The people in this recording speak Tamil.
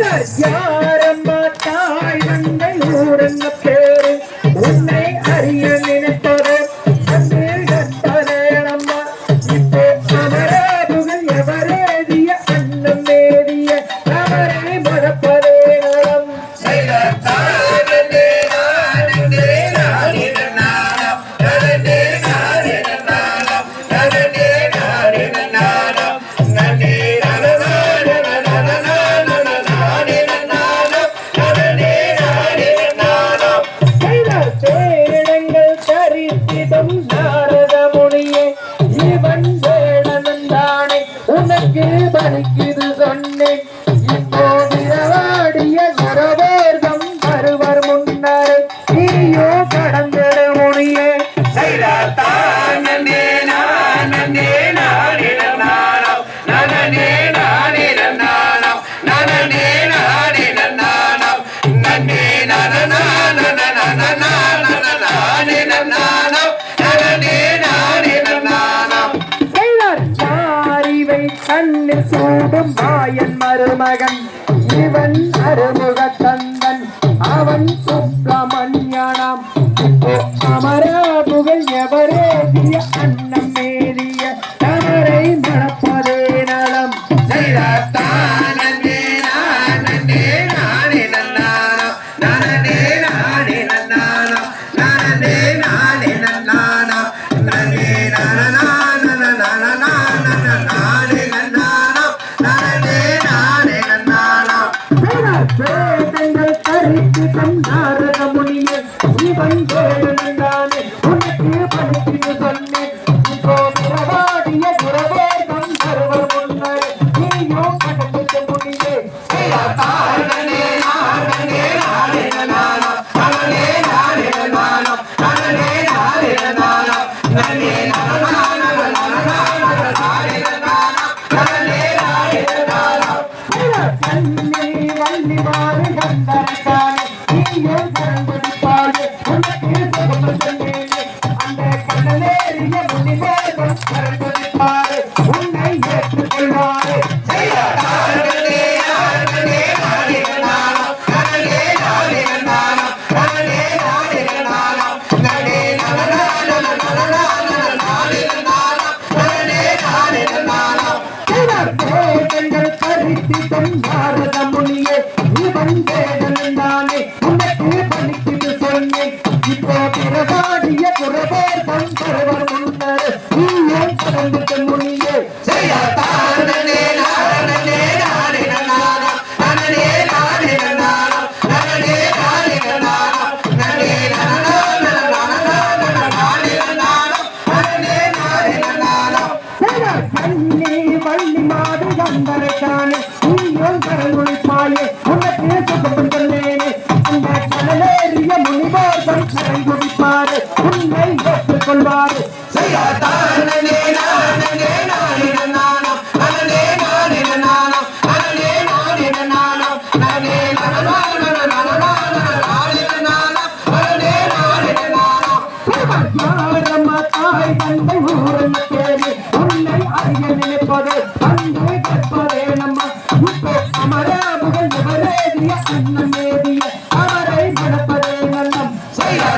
Yara, Yara. உனக்கு பலிக்குது சொன்னேன் இந்த நிறவாடிய சரவேர்தம் கண்ணில் பாயன் மருமகன். இவன் அருமுகத்தன். தந்தாரத முனியே இவன் வேடனந்தானே உனக்கு பலிக்குது சொன்னேன். இப்போ பிறவாடிய துறவேதம் சர்வர் முன்னரே. நீயோ கடந்து முனியே கண்ணே வள்ளி கடலேறிய முனிவேதம் சரண்படிப்பாடு மாடு கந்தரக்கானே நீயோ கரங்குளிப்பாயே உனக்கு சுத்தம் சொன்னேனே அந்த கடலேறிய முனிவாசம் கரங்குடிப்பாரு உன்னை ஏற்றுக்கொள்வாரு யாரம்மா தாய் தந்தை ஊரன் எவரேதிய அன்னம் ஏதிய அவரை மணப்பதே நல்லம் ஆம் ஐயா